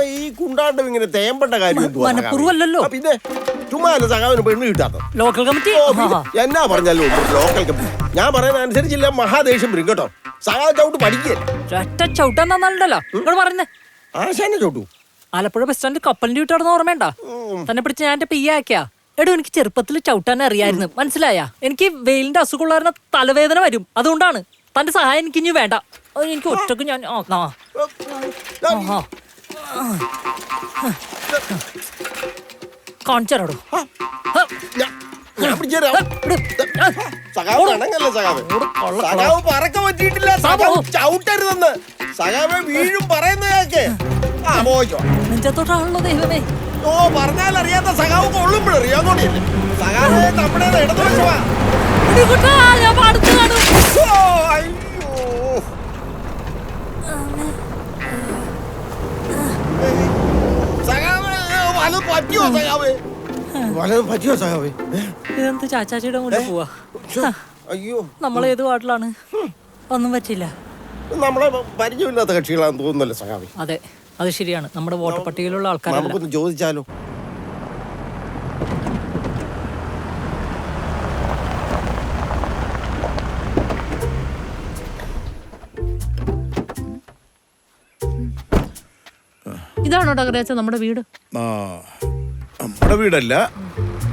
സഖാവ് ഈ കുണ്ടാണ്ട് ഇങ്ങനെ തേമ്പട്ട കാര്യം പിന്നെ ചുമ്മാ അല്ല സഖാവിന് പെണ്ണ് കിട്ടാത്തത്. ലോക്കൽ കമ്മിറ്റി എന്നാ പറഞ്ഞാലും ലോക്കൽ കമ്മിറ്റി ഞാൻ പറയുന്ന അനുസരിച്ചില്ല മഹാദേഷ്യം വരും കേട്ടോ. സഖാവ് ചവിട്ട് പഠിക്കേ ഒറ്റ ചവിട്ടാൻ തന്നാലുണ്ടല്ലോ പറയുന്നേ. ആശാനെ ചവിട്ടു. ആലപ്പുഴ ബസ് സ്റ്റാൻഡ് കപ്പലിന്റെ വീട്ടാണെന്ന് ഓർമ്മയുണ്ട? തന്നെ പിടിച്ച് ഞാൻ എന്റെ പിയ്യാക്കിയാ എടോ എനിക്ക് ചെറുപ്പത്തിൽ ചവിട്ടാൻ അറിയായിരുന്നു. മനസ്സിലായ? എനിക്ക് വെയിലിന്റെ അസുഖമുള്ള തലവേദന വരും. അതുകൊണ്ടാണ്. തന്റെ സഹായം എനിക്ക് ഇനി വേണ്ട എനിക്ക് ഒറ്റയ്ക്ക് ഞാൻ ആ, പിടിച്ചുതരാം. സഖാവ് വേണമെങ്കല്ലേ സഖാവ്? സഖാവ് പറക്ക പറ്റിയിട്ടില്ല. സഖാവ് ചവിട്ടരുതെന്ന്. സഖാവ് വീഴും പറയുന്ന കേക്ക്. ആ മോശം നെഞ്ചത്തോട്ടാണല്ലോ ദൈവമേ. ഓ പറഞ്ഞാൽ അറിയാത്ത സഖാവ് കൊള്ളുമ്പോഴറിയാന്നോടിയല്ലേ സഖാവ് നമ്മുടെ ഇടതുവശമാ. ഞാൻ പാടത്ത് കാണും. പറ്റിയോ സഖാവ്? വലത് പറ്റിയോ സഖാവ്? ഇതെന്ത് ചാച്ചാച്ചിയുടെ കൂടെ പോവാ? അയ്യോ. അയ്യോ നമ്മളേത് പാട്ടിലാണ് ഒന്നും പറ്റില്ല. നമ്മളെ പരിചയമില്ലാത്ത കക്ഷികളാണെന്ന് തോന്നുന്നല്ലോ സഖാവി? അതെ അത് ശരിയാണ്. നമ്മുടെ വോട്ടർ പട്ടികയിലുള്ള ആൾക്കാരല്ല. നമുക്കൊന്ന് ചോദിച്ചാലോ? ഇതാണോ ടകരച്ച നമ്മുടെ വീട്? ആ, നമ്മുടെ വീടല്ല.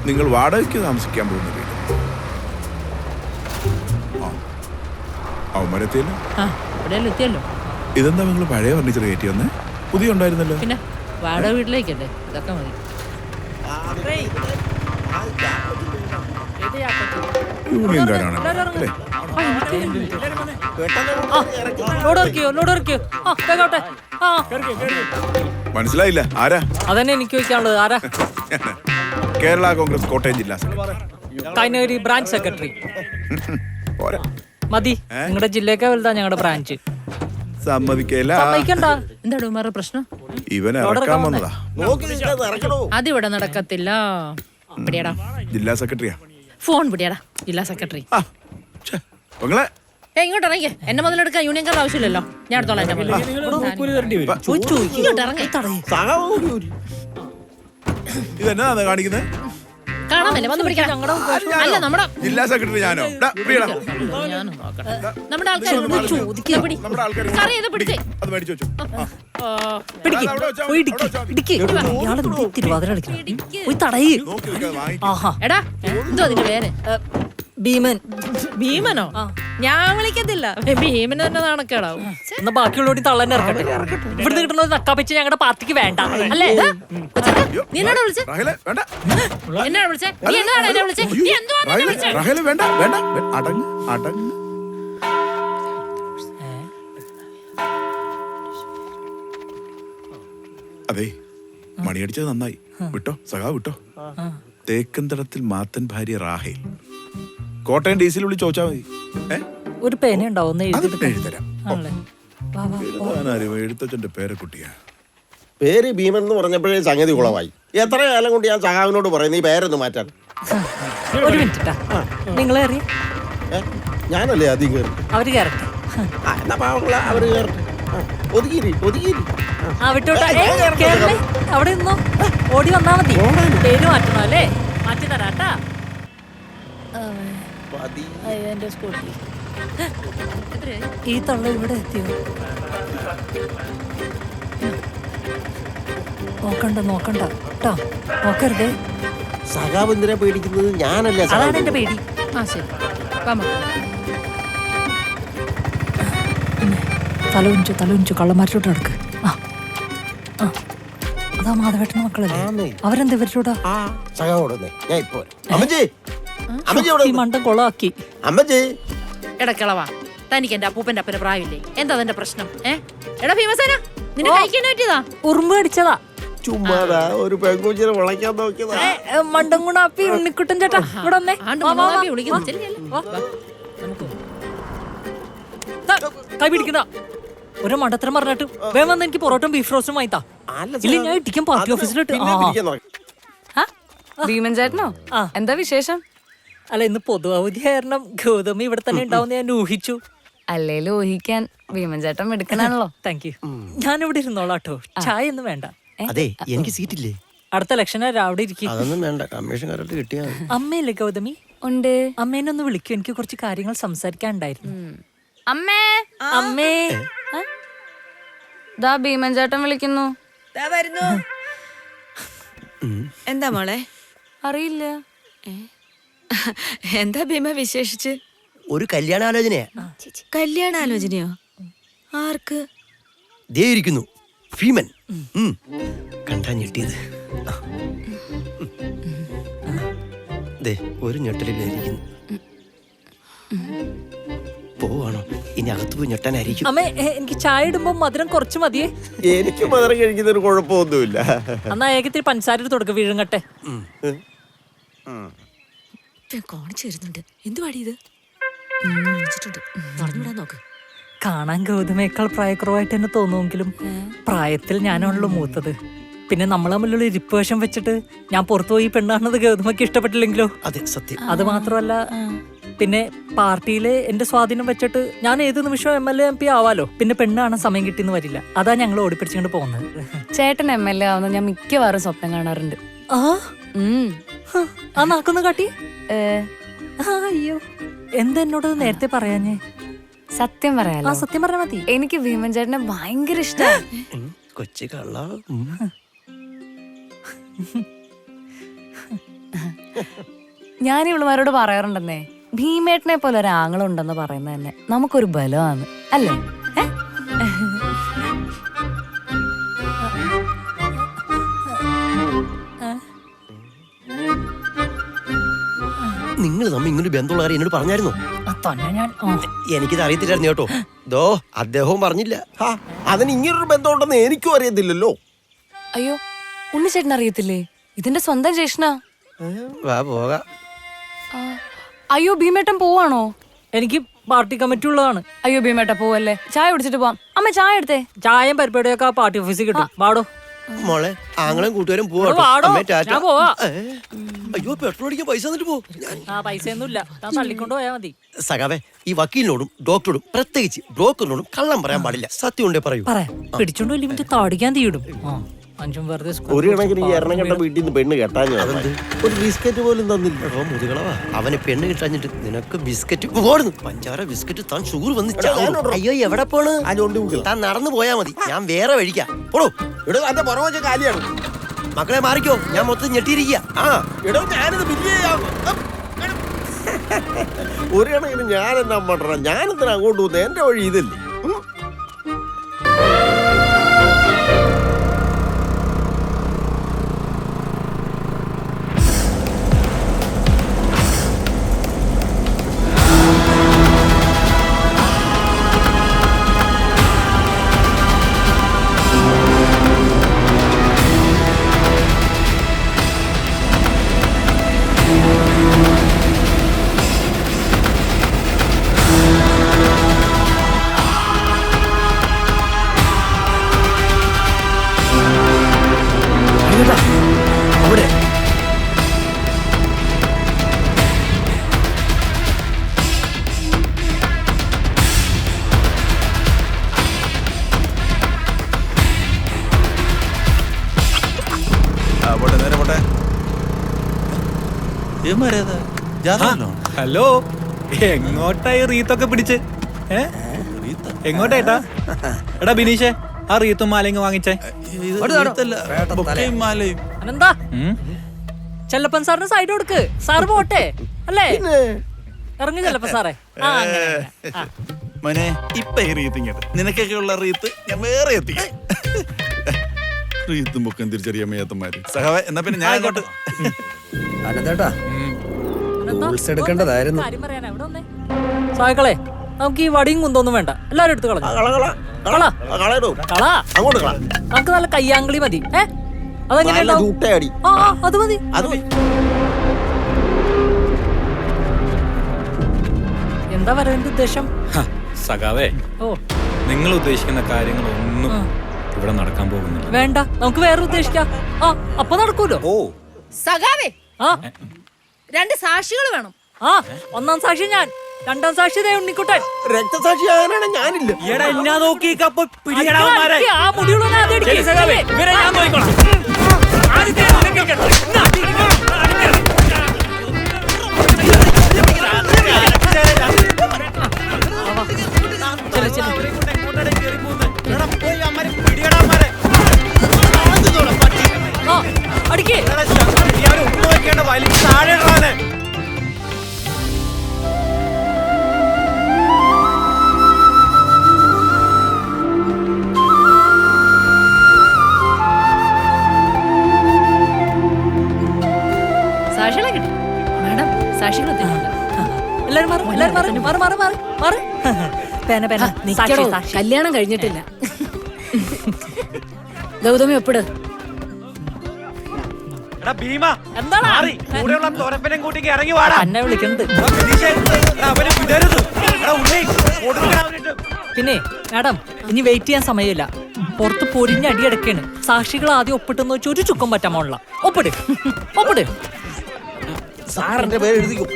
നിങ്ങൾ വാടകയ്ക്ക് താമസിക്കാൻ പോകുന്ന വീട്. അവന്മാരെത്തിയല്ലോ? ആ ഇവിടെയല്ലോ എത്തിയല്ലോ. ഇതെന്താ നിങ്ങൾ പഴയ ഫർണിച്ചർ കയറ്റി വന്നേ? പുതിയ ഉണ്ടായിരുന്നല്ലോ. പിന്നെ വാടക വീട്ടിലേക്കല്ലേ? ഇതൊക്കെ മതി. യൂണിയൻകാരാണ് അല്ലേ? മനസ്സിലായില്ല. ആരാ? അതന്നെ എനിക്ക് ചോദിക്കാനുള്ളത് ആരാ? കേരള കോൺഗ്രസ് കോട്ടയം ജില്ലാ സെക്രട്ടറി. Branch secretary. പോരാ. മതി. നിങ്ങളുടെ ജില്ലയൊക്കെ വലുതാ ഞങ്ങളുടെ ബ്രാഞ്ച്. സമ്മതിക്കല്ല സമ്മതിക്കണ്ട. എന്താണ് ഉമാരുടെ പ്രശ്നം? ഇവൻ ഇറക്കാൻ വന്നതാ. അതിവിടെ നടക്കത്തില്ല. പിടിയടാ. ജില്ലാ സെക്രട്ടറിയാ? ഫോൺ പിടിയടാ ജില്ലാ സെക്രട്ടറി. ഇങ്ങോട്ട് ഇറങ്ങി. എന്നെ മുതലെടുക്കാൻ യൂണിയൻകാരുടെ ആവശ്യമില്ലല്ലോ. ഞാൻ എടുത്തോളാം എന്റെ മുതൽ. ഇങ്ങോട്ട് ഇറങ്ങി. ഇതെന്നാ കാണിക്കുന്നത് കാണാമല്ലേ വന്ന് പിടിക്കണം. അല്ല നമ്മുടെ ജില്ലാ സെക്രട്ടറി ഞാനോ? നോക്കട്ടെ നമ്മുടെ ആൾക്കാർ ചോദിക്കുക പിടി. നമ്മുടെ ആൾക്കാർ സാറേ ഇത് പിടിച്ചേ? അത് മേടിച്ചു വെച്ചു. തിരുവാതിര അടിക്കണം പോയി തടയ്. ആഹാ. എടാ എന്തോ അതിന്റെ പേര്? ഭീമൻ. ഭീമനോ? ഞാൻ വിളിക്കത്തില്ല. ഭീമൻ തന്നെ നാണക്കേടാവും. എന്നാ ബാക്കിയുള്ളോടി തള്ളന്നെ ഇറക്കട്ടെ. ഇവിടുന്ന് കിട്ടുന്നത് നക്കാപ്പിച്ച് ഞങ്ങളുടെ പാർട്ടിക്ക് വേണ്ട. അല്ലേ? നീ എന്നാണ് വിളിച്ചേ? എന്നാണ് നീ എന്താണ് എന്നെ വിളിച്ചേ? നീ എന്തുവാ എന്നെ വിളിച്ചേ? വേണ്ട വേണ്ട. അടങ്ങ് അടങ്ങ്. അതെ മണിയടിച്ചത് നന്നായി. വിട്ടോ സഖാ വിട്ടോ. തേക്കന്തടത്തിൽ മാത്തൻ ഭാര്യ റാഹേൽ. കോട്ടയം ഡി സിയിൽ വിളിച്ച് ചോദിച്ചാൽ മതി. ഏ? ഒരു പേന ഉണ്ടാവും ഒന്ന് അത് എഴുതി പിന്നെ എഴുതരാം ആണല്ലേ? വാ വാ എഴുതാനാരും എഴുത്തച്ഛന്റെ പേരക്കുട്ടിയാ പേര് ഭീമൻ എന്ന് പറഞ്ഞപ്പോഴേ സംഗതി കുളമായി എത്ര കാലം കൊണ്ട് ഞാൻ സഹാവിനോട് പറയുന്നു ഈ പേരൊന്ന് മാറ്റാൻ. ഒരു മിനിറ്റ് ട്ടാ. നിങ്ങളെ അറിയ ഏ? ഞാനല്ലേ ആദ്യം കയറി അവർ കയറട്ടെ ആ, എന്നാ പാവങ്ങള അവർ കയറട്ടെ ആ, ഒതുക്കിരി ഒതുക്കിരി ആ. ആ വിട്ടോട്ടെ. ഏയ്, കേറണേ അവിടെ നിന്നോ. ഓടി വന്നാ മതി. പേര് മാറ്റണം അല്ലേ? മാറ്റി തരാട്ടാ. എന്റെ സ്കൂട്ടി ഈ തള്ള ഇവിടെ എത്തിയോ? നോക്കണ്ട നോക്കണ്ട. കേട്ടോ നോക്കരുതേ. സഖാവ് എന്തിനാ പേടിക്കുന്നത്? ഞാനല്ലേ അതാണ് സഖാവ് എന്റെ പേടി. ആ ശരി. വാ മക്കളെ. തലവുഞ്ചു തലവുഞ്ചു കള്ളന്മാരിലോട്ട് നടക്ക്. ആ ആ. അതാ മാധവേട്ടൻ മക്കളല്ലേ. അവരെന്ത് ഇവരിലൂടെ? ആ സഖാവോട് ഞാൻ ഇപ്പോ വരാം. അമ്മച്ചി! അമ്മച്ചി ഇവിടെ ഈ മണ്ടം കൊളാക്കി. അമ്മച്ചി. തനിക്ക് എന്റെ അപ്പൂപ്പന്റെ അപ്പന്റെ പ്രായമില്ലേ? എന്താ അതിന്റെ പ്രശ്നം? ഏ? എടാ ഭീമസേന നിന്നെ കഴിക്കാൻ പറ്റിയതാ? ഉറുമ്പ് അടിച്ചതാ ചുമ്മാതാ ഒരു പെങ്കുച്ചിനെ വിളയ്ക്കാൻ നോക്കിയതാ. ഏ, ഏ, മണ്ടം ഗുണാപ്പി ഉണ്ണിക്കുട്ടൻ ചേട്ടാ. ഇവിടെ വന്നേ. ആണ്ട് വാ, വാ, വാ. മൂന്നാമി വിളിക്കുന്നു ചെല്ലി, ചെല്ലി. വാ. ദാ, കൈ പിടിക്കുന്ന ഒരു മണ്ടത്തരം പറഞ്ഞിട്ട് വേഗം വന്ന് എനിക്ക് പൊറോട്ടും ബീഫ് റോസ്റ്റും വാങ്ങിത്താ. അല്ല ഇല്ല ഞാൻ ഇടിക്കും പാർട്ടി ഓഫീസിലിട്ട് പിന്നെ ആ. പിടിക്കാൻ നോക്കാം. ഭീമൻ ചേട്ടനോ? ആ. എന്താ വിശേഷം? അല്ല ഇന്ന് പൊതു അവധി കാരണം ഗൗതമി ഇവിടെ തന്നെ ഉണ്ടാവും ഞാൻ ഊഹിച്ചു. അല്ലേലും ഊഹിക്കാൻ ഭീമൻ ചേട്ടൻ എടുക്കണാണല്ലോ താങ്ക് യു ഞാൻ ഇവിടെ ഇരുന്നോളാട്ടോ. ചായ ഒന്നും വേണ്ട. അതെ എനിക്ക് സീറ്റില്ലേ? അടുത്ത ഇലക്ഷൻ അവിടെ ഇരിക്കും. അതൊന്നും വേണ്ട കമ്മീഷൻ കറക്റ്റ് കിട്ടിയാ മതി. ഗൗതമി? ഉണ്ട്. അമ്മേനെ ഒന്ന് വിളിക്കൂ എനിക്ക് കുറച്ച് കാര്യങ്ങൾ സംസാരിക്കാനുണ്ടായിരുന്നു. അമ്മേ! അമ്മേ! ദാ ഭീമൻ ചേട്ടൻ വിളിക്കുന്നു. ദാ വരുന്നു. എന്താ മോളെ? അറിയില്ല. എന്താ ഭീമ വിശേഷിച്ച്? ഒരു കല്യാണാലോചനയാ. കല്യാണാലോചനയോ? ആർക്ക്? ദേ ഇരിക്കുന്നു. ഭീമൻ. കണ്ടാ ഞെട്ടിയത്. ദേ ഒരു ഞെട്ടലില്ലായിരിക്കുന്നു പോവാണോ? ഇനി അകത്ത് പോയി ഞെട്ടാനായിരിക്കും. അമ്മേ എ, എനിക്ക് ചായ ഇടുമ്പോ മധുരം കുറച്ച് മതിയേ. എനിക്ക് മധുരം കഴിക്കുന്നൊരു കുഴപ്പമൊന്നുമില്ല. എന്നാ ഏകത്തിൽ പഞ്ചസാര തുടക്കം വീഴുങ്ങട്ടെ കാണിച്ചു തരുന്നുണ്ട്. എന്തുവാടി ഇത്? പറഞ്ഞുവിടാൻ നോക്ക്. കാണാൻ ഗൗതമേക്കാൾ പ്രായക്കുറവായിട്ട് തന്നെ തോന്നുമെങ്കിലും പ്രായത്തിൽ ഞാനാണല്ലോ മൂത്തത്. പിന്നെ നമ്മൾ തമ്മിലുള്ള ഇരിപ്പ് വശം വെച്ചിട്ട് ഞാൻ പുറത്തു പോയി പെണ്ണാണെന്നത് ഗൗതമയ്ക്ക് ഇഷ്ടപ്പെട്ടില്ലെങ്കിലോ? അതെ സത്യം. അത് മാത്രമല്ല പിന്നെ പാർട്ടിയിലെ എന്റെ സ്വാധീനം വെച്ചിട്ട് ഞാൻ ഏത് നിമിഷം M L A M P ആവാലോ? പിന്നെ പെണ്ണാണ് സമയം കിട്ടിയെന്ന് വരില്ല. അതാ ഞങ്ങൾ ഓടിപ്പിടിച്ചുകൊണ്ട് പോകുന്നത്. ചേട്ടൻ എം എൽ എ ആവുന്ന ഞാൻ മിക്കവാറും സ്വപ്നം കാണാറുണ്ട്. ആ? ആ നാക്കൊന്ന് കാട്ടി. അയ്യോ. എന്തെന്നോട് നേരത്തെ പറയാഞ്ഞേ? സത്യം ആ സത്യം പറഞ്ഞാ മതി. എനിക്ക് ഭീമൻ ചേട്ടനെ ഭയങ്കര ഇഷ്ടമാണ്. കൊച്ചു കള്ള. ഞാൻ ഇവളുമാരോട് പറയാറുണ്ടെന്നേ ഭീമേട്ടനെ പോലെ ഒരു ആങ്ങളുണ്ടെന്ന് പറയുന്നത് തന്നെ നമുക്കൊരു ബലമാണ് അല്ലേ? നിങ്ങൾ ബന്ധമുള്ള കാര്യം എന്നോട് പറഞ്ഞായിരുന്നു. എനിക്കിത് അറിയത്തില്ലായിരുന്നു കേട്ടോ. ദോ അദ്ദേഹവും പറഞ്ഞില്ല. അതിന് ഇങ്ങനൊരു ബന്ധമുണ്ടെന്ന് എനിക്കും അറിയത്തില്ലല്ലോ. അയ്യോ ഉണ്ണി ചേട്ടൻ അറിയത്തില്ലേ? ഇതിന്റെ സ്വന്തം ജ്യേഷ്ഠനാ വാ പോകാം. അയ്യോ ഭീമേട്ടൻ പോവാണോ? എനിക്ക് പാർട്ടി കമ്മിറ്റി ഉള്ളതാണ്. അയ്യോ ഭീമേട്ട പോവല്ലേ. ചായ കുടിച്ചിട്ട് പോവാം. അമ്മ ചായ എടുത്തേ. ചായയും പരിപാടിയൊക്കെ പാർട്ടി ഓഫീസിൽ കിട്ടും. വാടോ. മോളെ ആങ്ങളും കൂട്ടുകാരും പോവാ ഒന്ന് വാടോ, ഞാൻ പോവാ. അയ്യോ പെട്രോൾ അടിക്കാൻ പൈസ തന്നിട്ട് പോ. ഞാൻ ആ പൈസ ഒന്നുമില്ല താൻ തള്ളിക്കൊണ്ട് പോയാ മതി. സഖാവേ ഈ വക്കീലിനോടും ഡോക്ടറോടും പ്രത്യേകിച്ച് ബ്രോക്കറിനോടും കള്ളം പറയാൻ പാടില്ല. സത്യം ഉണ്ടേ പറയൂ പറയാം പിടിച്ചോണ്ട് വലിയ താടിക്കാൻ തീയിടും. ആ. അഞ്ചും വെറുതെ ഒരു കണക്കിന് ഈ എറണാകുളത്തെ വീട്ടിൽ നിന്ന് പെണ്ണ് കെട്ടാൻ ഒരു ബിസ്ക്കറ്റ് പോലും തന്നില്ല. എടോ മുതുകളവാ. അവന് പെണ്ണ് കിട്ടാഞ്ഞിട്ട് നിനക്ക് ബിസ്ക്കറ്റ് പോടുന്നു. പഞ്ചാര ബിസ്ക്കറ്റ് താൻ ഷുഗർ വന്ന് അയ്യോ എവിടെ പോണ്? താൻ നടന്നു പോയാ മതി. ഞാൻ വേറെ വഴിക്കാം. പോടോ. ഇവിടെ എന്റെ പുറമെ വെച്ച കാലിയാണ്. മക്കളെ മാറിക്കോ. ഞാൻ മൊത്തം ഞെട്ടിയിരിക്കുക ആ എടോ ഞാനിത് ബില്ല് ചെയ്യാം. ഒരു കണക്കിന് ഞാൻ എന്നാ പണ്ട ഞാനെന്തിനാ അങ്ങോട്ട് പോകുന്നത് എന്റെ വഴി ഇതല്ലേ. ഹലോ. എങ്ങോട്ടായി റീത്തൊക്കെ പിടിച്ച്? ഏ? എങ്ങോട്ടേട്ടാ എടാ ബിനീഷേ ആ റീത്തും മാലയും വാങ്ങിച്ചേ. അനന്താ? ചെല്ലപ്പൻ സാറിന് സൈഡ് കൊടുക്ക്. സാറ് പോട്ടെ. അല്ലേ? ഇറങ്ങി ചെല്ലപ്പൻ സാറേ. ആ അങ്ങനെ അങ്ങനെ. മോനെ ഇപ്പൊ ഈ റീത്ത് ഇങ്ങോട്ട്. നിനക്കൊക്കെ ഉള്ള റീത്ത് ഞാൻ വേറെ എത്തി. റീത്തും പൊക്കം തിരിച്ചറിയാൻ വയ്യാത്തമാര്. സഹവ എന്നാ പിന്നെ ഞാൻ അങ്ങോട്ട് അനന്തേട്ടാ. Rules എടുക്കേണ്ടതായിരുന്നു. സായക്കളെ നമുക്ക് ഈ വടിയും കുന്തൊന്നും വേണ്ട. എല്ലാരും എടുത്ത് കളഞ്ഞു. കള കള. കള. ആ, കളയടോ. കള. അങ്ങോട്ട് കള. നമുക്ക് നല്ല കയ്യാങ്കളി മതി. ഏ? ആ, അത് മതി. അത് മതി. എന്താ വരവിന്റെ ഉദ്ദേശം? സഖാവേ ഓ. നിങ്ങൾ ഉദ്ദേശിക്കുന്ന കാര്യങ്ങൾ ഒന്നും ഇവിടെ നടക്കാൻ പോകുന്നില്ല. വേണ്ട നമുക്ക് വേറെ ഉദ്ദേശിക്കാം. ആ അപ്പൊ നടക്കൂലോ? ഓ. സഖാവേ ആ. രണ്ട് സാക്ഷികൾ വേണം. ആ ഒന്നാം സാക്ഷി ഞാൻ രണ്ടാം സാക്ഷി ദേ ഉണ്ണിക്കുട്ടൻ. രക്തസാക്ഷി ആകാനാണ് ഞാനില്ല. എടാ എന്നാ നോക്കി കപ്പൊ പിടിയടാവന്മാരെ അടിക്ക്, ആ മുടിയുള്ള ആദ്യം അടിക്ക്. ഇവരെ ഞാൻ നോക്കിക്കോളാം. ചെല്ല്, ചെല്ല്. ആ, അടിക്ക്. സാക്ഷികളെ കിട്ടി. മാഡം സാക്ഷികൾ എത്തിയിട്ടുണ്ട് എല്ലാരും മാറി എല്ലാരും മാറി മാറി മാറി മാറി മാറി. പേന പേന സാക്ഷി നിക്കടോ സാക്ഷി. കല്യാണം കഴിഞ്ഞിട്ടില്ല. ഗൗതമി ഒപ്പിട്. ഭീമ. എന്താണ് മാറി. കൂടെയുള്ള തോരപ്പനും കൂട്ടിക്ക് ഇറങ്ങി വാടാ. എന്നെ വിളിക്കണത്. എടാ, ഫിനിഷേ. എടാ, അവനെ വിടരുത്. എടാ ഉണ്ണി. കൊടുക്കടാ അവനിട്ട്. പിന്നെ മാഡം ഇനി വെയിറ്റ് ചെയ്യാൻ സമയമില്ല. പുറത്ത് പൊരിഞ്ഞ അടി അടക്കാണ് സാക്ഷികൾ ആദ്യം ഒപ്പിട്ടെന്ന് വെച്ച് ഒരു ചുക്കം പറ്റാൻ പോണില്ല ഒപ്പിട്. ഒപ്പിട്. സാറിന്റെ പേര് എഴുതിക്കും.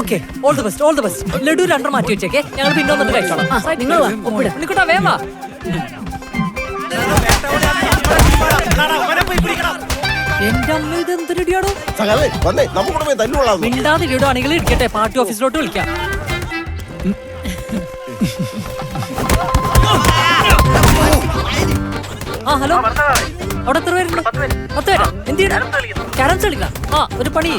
Okay all the best all the best laddu രണ്ടെണ്ണം മാറ്റി വെച്ചേക്കെ. ഞങ്ങൾ പിന്നെ വന്നിട്ട് കഴിച്ചോളാം. നിങ്ങൾ ഒപ്പിട്. ഉണ്ണിക്കുട്ടാ വേഗം വാ എടാ, അവനെ പോയി പിടിക്കണം എന്റെ അമ്മ ഇത് എന്തൊരടിയാടോ സഖാവേ വന്നേ നമുക്കൂടെ പോയി തല്ലുകൊള്ളാം മിണ്ടാതെ ഇടുവാണെങ്കിൽ ഇരിക്കട്ടെ പാർട്ടി ഓഫീസിലോട്ട് വിളിക്കാം. ആ ഹലോ. അവിടെ എത്ര പേരുണ്ട്? പത്ത് പേരാ. എന്ത് ചെയ്യണം? ക്യാരംസ് കളിക്കണം ആ ഒരു പണി.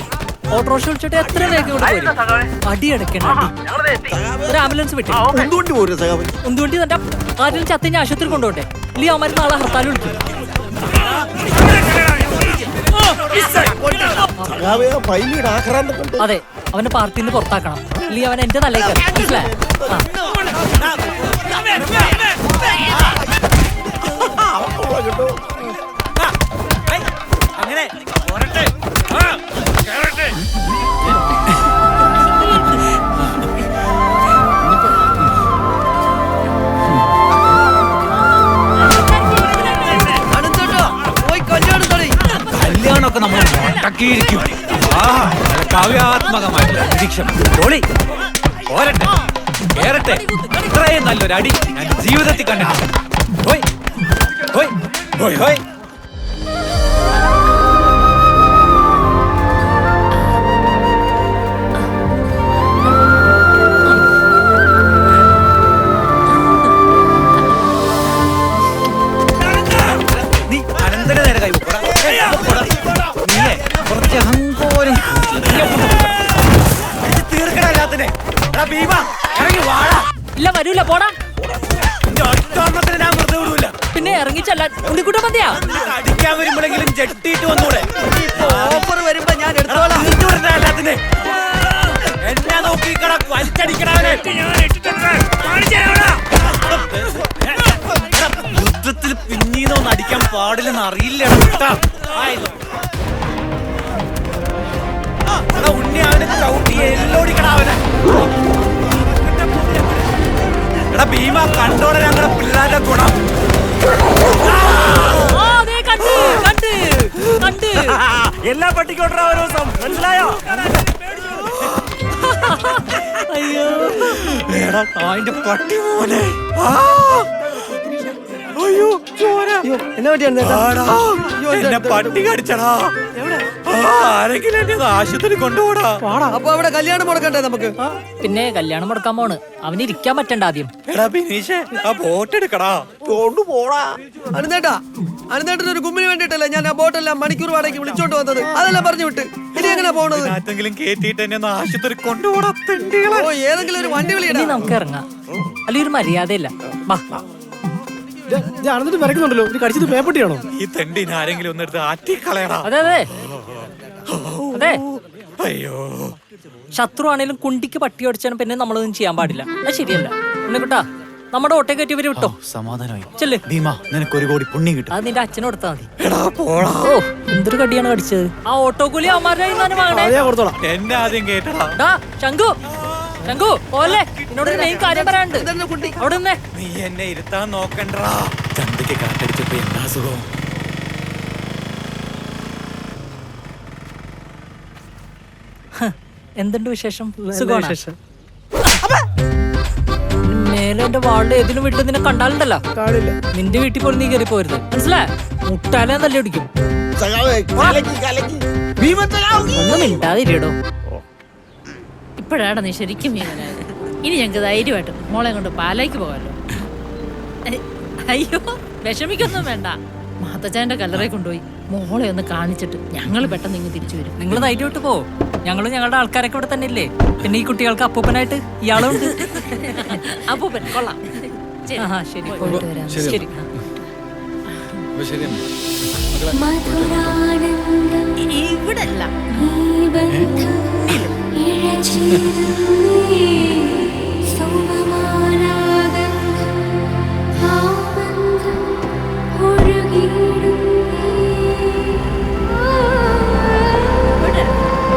ഓട്ടോറിക്ഷ വിളിച്ചിട്ട് എത്ര വേഗം ഇവിടെ പോരും. അടി അടക്കണം അടി. ഒരു ആംബുലൻസ് വിട്ടു. എന്തുകൊണ്ട് എന്തുകൊണ്ട് തന്റെ ആരും ചത്തിന് ആശുപത്രി കൊണ്ടുപോട്ടെ ഇല്ലെങ്കിൽ അവന്മാർ നാളെ ഹർത്താൽ വിളിക്കും. അതെ അവനെ പാർട്ടിയിൽ നിന്ന് പുറത്താക്കണം ഇല്ലെങ്കിൽ അവൻ എന്റെ നല്ല അങ്ങനെ ആ കാവ്യാത്മകമായിട്ടുള്ള അന്തരീക്ഷം. പൊളി. പോരട്ടെ. കേറട്ടെ. ഇത്രയും നല്ലൊരു അടി ഞാൻ ജീവിതത്തിൽ കണ്ടിട്ടില്ല. എടാ ഭീമ, ഇറങ്ങി വാടാ. ഇല്ല വരൂല പോടാ ഞാൻ വെറുതെ വിടൂല. പിന്നെ ഇറങ്ങിച്ചല്ല ഉണ്ണിക്കുട്ടൻ മതിയാ അടിക്കാൻ വരുമ്പോഴെങ്കിലും ജെട്ടിട്ട് വന്നൂടെ ഓഫർ വരുമ്പോ ഞാൻ എടുത്തോളാം എല്ലാത്തിനെ. എന്നെ നോക്കിക്കടാ വലിച്ചടിക്കടാവനെ യുദ്ധത്തിൽ പിന്നീന്നൊന്നും അടിക്കാൻ പാടില്ലെന്ന് അറിയില്ല ഉണ്ണി അവനെ ചവിട്ടി എല്ലോടിക്കടാ അവനെ എടാ ഭീമ കണ്ടോടെ ഞങ്ങളുടെ പിള്ളേരുടെ ഗുണം എല്ലാ പട്ടിക്കോട്ടാ ഒരു ദിവസം മനസ്സിലായോ അയ്യോ എടാ അതിന്റെ പട്ടി പോലെ ആ! അയ്യോ ചോര എന്നാ പറ്റിയാണ് പട്ടി കടിച്ചടാ. ആരെങ്കിലും എന്നെ ഒന്ന് ആശുപത്രി കൊണ്ടുപോടാ. അപ്പൊ അവിടെ കല്യാണം മുടക്കണ്ടേ നമുക്ക്? പിന്നെ കല്യാണം മുടക്കാൻ പോണ്. അവന് ഇരിക്കാൻ പറ്റണ്ട ആദ്യം. എടാ ബിനീഷേ ആ ബോട്ട് എടുക്കടാ. അനന്തേട്ടന് ഒരു കുമ്മിന് വേണ്ടിട്ടല്ലേ ഞാൻ ആ ബോട്ടെല്ലാം മണിക്കൂർ വാടകയ്ക്ക് വിളിച്ചോണ്ട് വന്നത്? അതെല്ലാം പറഞ്ഞു വിട്ട്. ഇനി എങ്ങനെ പോണത്? ആറ്റെങ്കിലും എന്നെ ഒന്ന് ആശുപത്രി കൊണ്ടുപോടാ തെണ്ടികളെ. ഓ ഏതെങ്കിലും ഒരു വണ്ടി വിളിയടാ. വിളിയിടാ നമുക്ക് ഇറങ്ങാം. അല്ല ഒരു മര്യാദയില്ല. വാ. അനന്തട്ട് വരക്കുന്നുണ്ടല്ലോ ഇത് കടിച്ചത് പേപ്പട്ടിയാണോ? ഈ തെണ്ടിനെ ആരെങ്കിലും ഒന്നെടുത്ത് ആറ്റി കളയടാ അതെ അതെ. അതെ. അയ്യോ. ശത്രു ആണേലും കുണ്ടിക്ക് പട്ടി ഓടിച്ചാൽ പിന്നെ നമ്മളൊന്നും ചെയ്യാൻ പാടില്ല. അത് ശരിയല്ല. ഉണ്ണിക്കുട്ടാ നമ്മുടെ ഓട്ടേ കയറ്റി ഇവർ വിട്ടോ? സമാധാനമായി. ചെല്ലേ. ഭീമ നിനക്ക് ഒരു കോടി പുണ്യം കിട്ടും. അത് നിന്റെ അച്ഛനെ കൊടുത്താൽ മതി. എടാ പോടാ. ഓ എന്തൊരു കടിയാണ് കടിച്ചത്? ആ ഓട്ടോ കൂലി അവന്മാരുടെ കയ്യിൽ നിന്നാണ് വാങ്ങണേ. ഞാൻ കൊടുത്തോളാം. എന്നെ ആദ്യം കേട്ടടാ. ഡാ ശങ്കു പോലെ എന്നോട് മെയിൻ കാര്യം പറയാനുണ്ട്. അവിടെ നിന്നേ നീ എന്നെ ഇരുത്താൻ നോക്കണ്ടടാ ചന്തയ്ക്ക് കാട്ടടിച്ചപ്പോ എന്താ സുഖം? എന്തുണ്ട് വിശേഷം? സുഖമാണ്? വിശേഷം. മേലെ എന്റെ വാളിൽ ഏതിലും വീട്ടിൽ നിന്നെ കണ്ടാലുണ്ടല്ലോ. കാണില്ല. നിന്റെ വീട്ടിൽ പോലും നീ കയറി പോരുത്. മനസ്സിലായ? മുട്ടാലേ ഭീമൻ സഖാവ്. ഒന്നും മിണ്ടാതിരിടോ ഇപ്പോഴാണ് നീ ശരിക്കും ഭീമനായത് ഇനി ഞങ്ങൾക്ക് ധൈര്യമായിട്ട് മോളെ കൊണ്ട് പാലയ്ക്ക് പോകാമല്ലോ അയ്യോ വിഷമിക്കൊന്നും വേണ്ട. മാത്തച്ചാന്റെ കല്ലറെ കൊണ്ടുപോയി. മോളെ ഒന്ന് കാണിച്ചിട്ട് ഞങ്ങൾ പെട്ടെന്ന് ഇങ്ങ് തിരിച്ചു വരും. നിങ്ങൾ ധൈര്യമായിട്ട് പോ. ഞങ്ങളും ഞങ്ങളുടെ ആൾക്കാരൊക്കെ ഇവിടെ തന്നെ ഇല്ലേ? പിന്നെ ഈ കുട്ടികൾക്ക് അപ്പൂപ്പനായിട്ട് ഇയാളും ഉണ്ട് അപ്പൂപ്പൻ കൊള്ളാം. ശരി. ശരി. ഇവിടെ അല്ല Irrational, so my mind.